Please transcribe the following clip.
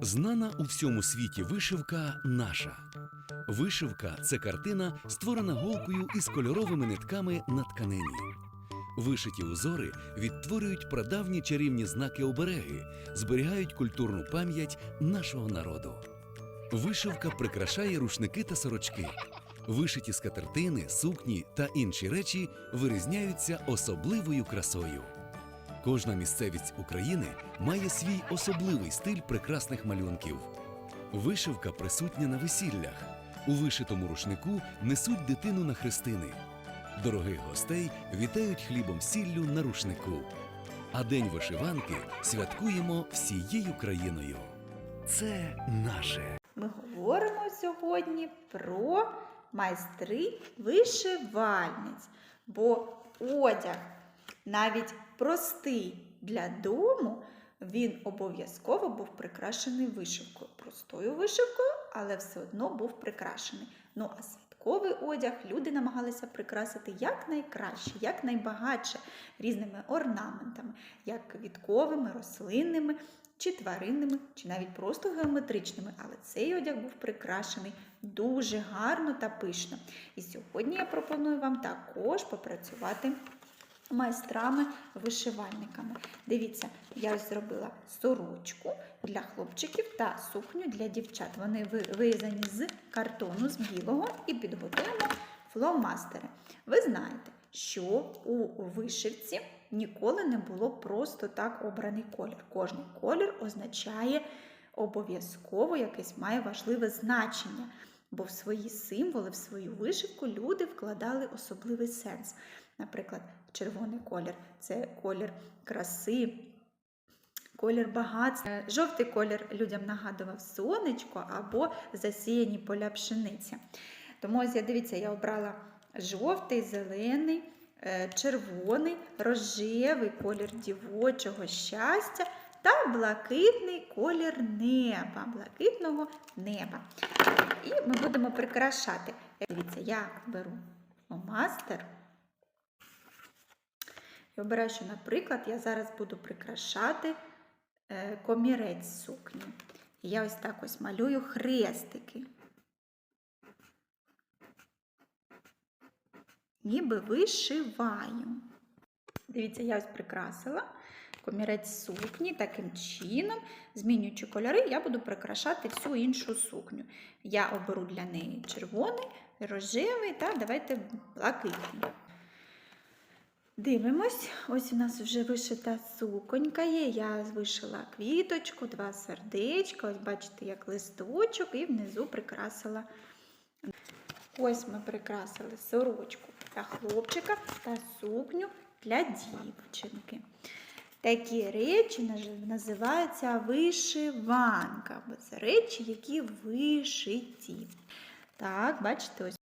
Знана у всьому світі вишивка наша. Вишивка це картина, створена голкою із кольоровими нитками на тканині. Вишиті узори відтворюють прадавні чарівні знаки обереги, зберігають культурну пам'ять нашого народу. Вишивка прикрашає рушники та сорочки. Вишиті скатертини, сукні та інші речі вирізняються особливою красою. Кожна місцевість України має свій особливий стиль прекрасних малюнків. Вишивка присутня на весіллях. У вишитому рушнику несуть дитину на хрестини. Дорогих гостей вітають хлібом сіллю на рушнику. А День вишиванки святкуємо всією країною. Це наше. Ми говоримо сьогодні про майстри вишивальниць, бо одяг, навіть простий для дому, він обов'язково був прикрашений вишивкою. Простою вишивкою, але все одно був прикрашений. Ну а святковий одяг люди намагалися прикрасити якнайкраще, якнайбагатше різними орнаментами, як квітковими, рослинними, чи тваринними, чи навіть просто геометричними, але цей одяг був прикрашений дуже гарно та пишно. І сьогодні я пропоную вам також попрацювати майстрами-вишивальниками. Дивіться, я зробила сорочку для хлопчиків та сукню для дівчат. Вони ви- вирізані з картону, з білого, і підготуємо фломастери. Ви знаєте, що у вишивці ніколи не було просто так обраний колір. Кожний колір означає обов'язково якесь має важливе значення. Бо в свої символи, в свою вишивку люди вкладали особливий сенс. Наприклад, червоний колір це колір краси, колір багатства. Жовтий колір людям нагадував сонечко або засіяні поля пшениці. Тому ось я дивіться, я обрала жовтий, зелений, е, червоний, рожевий колір дівочого щастя та блакитний колір неба, блакитного неба. І ми будемо прикрашати. Дивіться, я беру мастер. І обираю, що, наприклад, я зараз буду прикрашати е, комірець сукні. І я ось так ось малюю хрестики. Ніби вишиваю. Дивіться, я ось прикрасила комірець сукні таким чином, змінюючи кольори, я буду прикрашати всю іншу сукню. Я оберу для неї червоний, рожевий та давайте блакитний. Дивимось, ось у нас вже вишита суконька є. Я вишила квіточку, два сердечка. Ось бачите, як листочок, і внизу прикрасила. Ось ми прикрасили сорочку для хлопчика та сукню для дівчинки. Такі речі називаються вишиванка, бо це речі, які вишиті. Так, бачите, ось